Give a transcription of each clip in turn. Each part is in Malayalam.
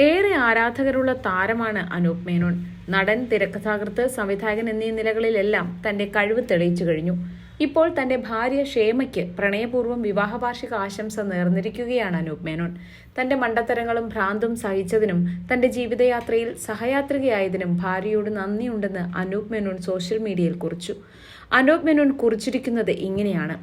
ഏറെ ആരാധകരുള്ള താരമാണ് അനൂപ് മേനോൻ. നടൻ തിരക്കഥാകൃത്ത് സംവിധായകൻ എന്നീ നിലകളിലെല്ലാം തന്റെ കഴിവ് തെളിയിച്ചു കഴിഞ്ഞു. ഇപ്പോൾ തന്റെ ഭാര്യ ഷേമയ്ക്ക് പ്രണയപൂർവം വിവാഹ വാർഷിക ആശംസ നേർന്നിരിക്കുകയാണ് അനൂപ് മേനോൻ. തന്റെ മണ്ടത്തരങ്ങളും ഭ്രാന്തും സഹിച്ചതിനും തന്റെ ജീവിതയാത്രയിൽ സഹയാത്രികയായതിനും ഭാര്യയോട് നന്ദിയുണ്ടെന്ന് അനൂപ് മേനോൻ സോഷ്യൽ മീഡിയയിൽ കുറിച്ചു. അനൂപ് മേനോൻ കുറിച്ചിരിക്കുന്നത് ഇങ്ങനെയാണ്.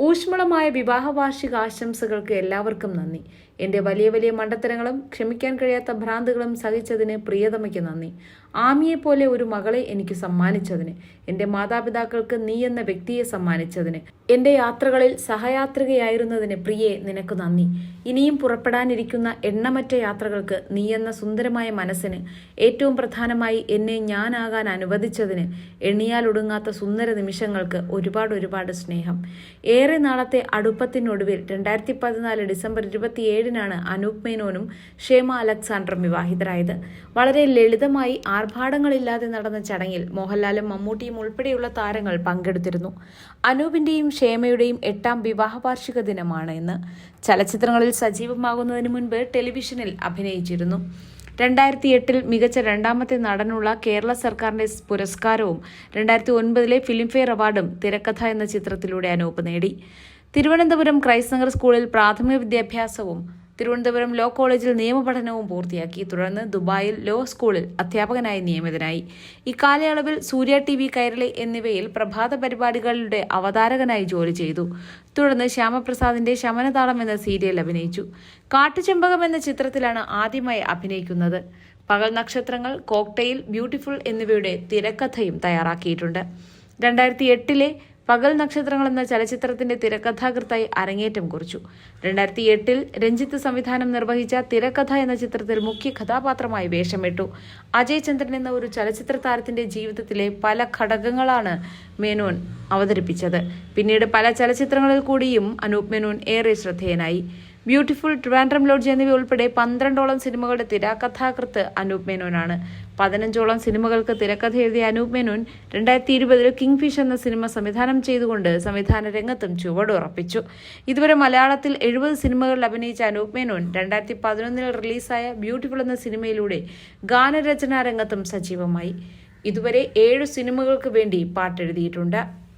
ഊഷ്മളമായ വിവാഹ വാർഷിക ആശംസകൾക്ക് എല്ലാവർക്കും നന്ദി. എന്റെ വലിയ വലിയ മണ്ടത്തരങ്ങളും ക്ഷമിക്കാൻ കഴിയാത്ത ഭ്രാന്തുകളും സഹിച്ചതിന് പ്രിയതമയ്ക്ക് നന്ദി. ആമിയെ പോലെ ഒരു മകളെ എനിക്ക് സമ്മാനിച്ചതിന് എന്റെ മാതാപിതാക്കൾക്ക് നീ എന്ന വ്യക്തിയെ സമ്മാനിച്ചതിന് എന്റെ യാത്രകളിൽ സഹയാത്രികയായിരുന്നതിന് പ്രിയെ നിനക്ക് നന്ദി. ഇനിയും പുറപ്പെടാനിരിക്കുന്ന എണ്ണമറ്റ യാത്രകൾക്ക് നീ എന്ന സുന്ദരമായ മനസ്സിന് ഏറ്റവും പ്രധാനമായി എന്നെ ഞാനാകാൻ അനുവദിച്ചതിന് എണ്ണിയാലൊടുങ്ങാത്ത സുന്ദര നിമിഷങ്ങൾക്ക് ഒരുപാട് ഒരുപാട് സ്നേഹം. ഏറെ നാളത്തെ അടുപ്പത്തിനൊടുവിൽ രണ്ടായിരത്തി പതിനാല് ഡിസംബർ ഇരുപത്തിയേഴിനാണ് അനൂപ് മേനോനും ഷേമ അലക്സാണ്ടറും വിവാഹിതരായത്. വളരെ ലളിതമായി ആർഭാടങ്ങളില്ലാതെ നടന്ന ചടങ്ങിൽ മോഹൻലാലും മമ്മൂട്ടിയും ഉൾപ്പെടെയുള്ള താരങ്ങൾ പങ്കെടുത്തിരുന്നു. അനൂപിന്റെയും ഷേമയുടെയും എട്ടാം വിവാഹ വാർഷിക ദിനമാണ് ഇന്ന്. ചലച്ചിത്രങ്ങളിൽ സജീവമാകുന്നതിന് മുൻപ് ടെലിവിഷനിൽ അഭിനയിച്ചിരുന്നു. രണ്ടായിരത്തി എട്ടിൽ മികച്ച രണ്ടാമത്തെ നടനുള്ള കേരള സർക്കാരിന്റെ പുരസ്കാരവും രണ്ടായിരത്തി ഒൻപതിലെ ഫിലിംഫെയർ അവാർഡും തിരക്കഥ എന്ന ചിത്രത്തിലൂടെ അനൂപ് നേടി. തിരുവനന്തപുരം ക്രൈസ്തനഗർ സ്കൂളിൽ പ്രാഥമിക വിദ്യാഭ്യാസവും തിരുവനന്തപുരം ലോ കോളേജിൽ നിയമപഠനവും പൂർത്തിയാക്കി. തുടർന്ന് ദുബായിൽ ലോ സ്കൂളിൽ അധ്യാപകനായി നിയമിതനായി. ഇക്കാലയളവിൽ സൂര്യ ടി വി കൈരളി എന്നിവയിൽ പ്രഭാത പരിപാടികളുടെ അവതാരകനായി ജോലി ചെയ്തു. തുടർന്ന് ശ്യാമപ്രസാദിന്റെ ശമനതാളം എന്ന സീരിയൽ അഭിനയിച്ചു. കാട്ടുചെമ്പകം എന്ന ചിത്രത്തിലാണ് ആദ്യമായി അഭിനയിക്കുന്നത്. പകൽ നക്ഷത്രങ്ങൾ കോക്ടെയിൽ ബ്യൂട്ടിഫുൾ എന്നിവയുടെ തിരക്കഥയും തയ്യാറാക്കിയിട്ടുണ്ട്. രണ്ടായിരത്തി എട്ടിലെ പകൽ നക്ഷത്രങ്ങൾ എന്ന ചലച്ചിത്രത്തിന്റെ തിരക്കഥാകൃത്തായി അരങ്ങേറ്റം കുറിച്ചു. രണ്ടായിരത്തി എട്ടിൽ രഞ്ജിത്ത് സംവിധാനം നിർവഹിച്ച തിരക്കഥ എന്ന ചിത്രത്തിൽ മുഖ്യ കഥാപാത്രമായി വേഷമിട്ടു. അജയ് ചന്ദ്രൻ എന്ന ഒരു ചലച്ചിത്ര താരത്തിന്റെ ജീവിതത്തിലെ പല ഘടകങ്ങളാണ് മേനോൻ അവതരിപ്പിച്ചത്. പിന്നീട് പല ചലച്ചിത്രങ്ങളിൽ കൂടിയും അനൂപ് മേനോൻ ഏറെ ശ്രദ്ധേയനായി. ബ്യൂട്ടിഫുൾ ട്രിവാൻഡ്രം ലോഡ്ജ് എന്നിവ ഉൾപ്പെടെ പന്ത്രണ്ടോളം സിനിമകളുടെ തിരാകഥാകൃത്ത് അനൂപ് മേനോനാണ്. പതിനഞ്ചോളം സിനിമകൾക്ക് തിരക്കഥ എഴുതിയ അനൂപ് മേനോൻ രണ്ടായിരത്തി ഇരുപതിൽ കിങ് ഫിഷ് എന്ന സിനിമ സംവിധാനം ചെയ്തുകൊണ്ട് സംവിധാന രംഗത്തും ചുവടുറപ്പിച്ചു. ഇതുവരെ മലയാളത്തിൽ എഴുപത് സിനിമകളിൽ അഭിനയിച്ച അനൂപ് മേനോൻ രണ്ടായിരത്തി പതിനൊന്നിൽ റിലീസായ ബ്യൂട്ടിഫുൾ എന്ന സിനിമയിലൂടെ ഗാനരചനാ രംഗത്തും സജീവമായി. ഇതുവരെ ഏഴ് സിനിമകൾക്ക് വേണ്ടി പാട്ടെഴുതിയിട്ടുണ്ട്.